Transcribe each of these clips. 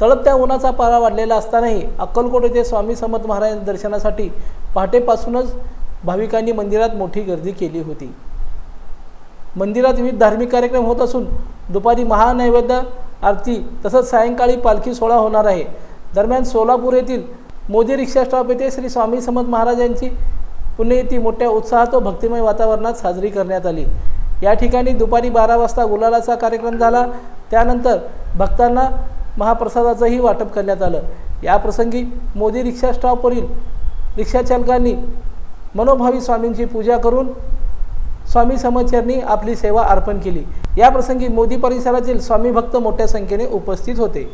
तळपत्या उन्हाचा पारा वाढलेला असतानाही अक्कलकोट येथे स्वामी समर्थ महाराज दर्शनासाठी पहाटेपासूनच भाविकांनी मंदिरात मोठी गर्दी केली होती. मंदिरात विविध धार्मिक कार्यक्रम होत असून दुपारी महानैवेद्य आरती तसंच सायंकाळी पालखी सोहळा होणार आहे. दरम्यान सोलापूर येथील मोदी रिक्षा स्टॉप येथे श्री स्वामी समर्थ महाराजांची पुण्यतिथी मोठ्या उत्साहात व भक्तिमय वातावरणात साजरी करण्यात आली. या ठिकाणी दुपारी बारा वाजता गुलालाचा कार्यक्रम झाला. त्यानंतर भक्तांना महाप्रसादाचंही वाटप करण्यात आलं. याप्रसंगी मोदी रिक्षा स्टॉपवरील रिक्षाचालकांनी मनोभावी स्वामींची पूजा करून स्वामी समचरणी आपली सेवा अर्पण केली. या प्रसंगी मोदी परिसरातील स्वामी भक्त मोठ्या संख्येने उपस्थित होते.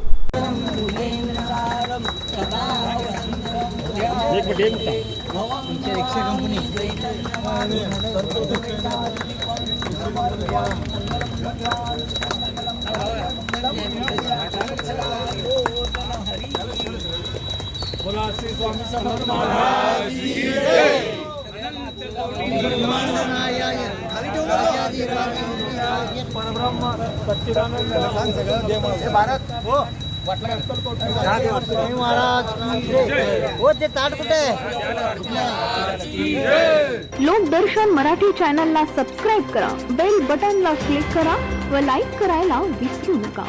लोक दर्शन मराठी चॅनल लोकदर्शन मराठी चॅनलला सबस्क्राईब करा बेल बटनला क्लिक करा व लाईक करायला विसरू नका.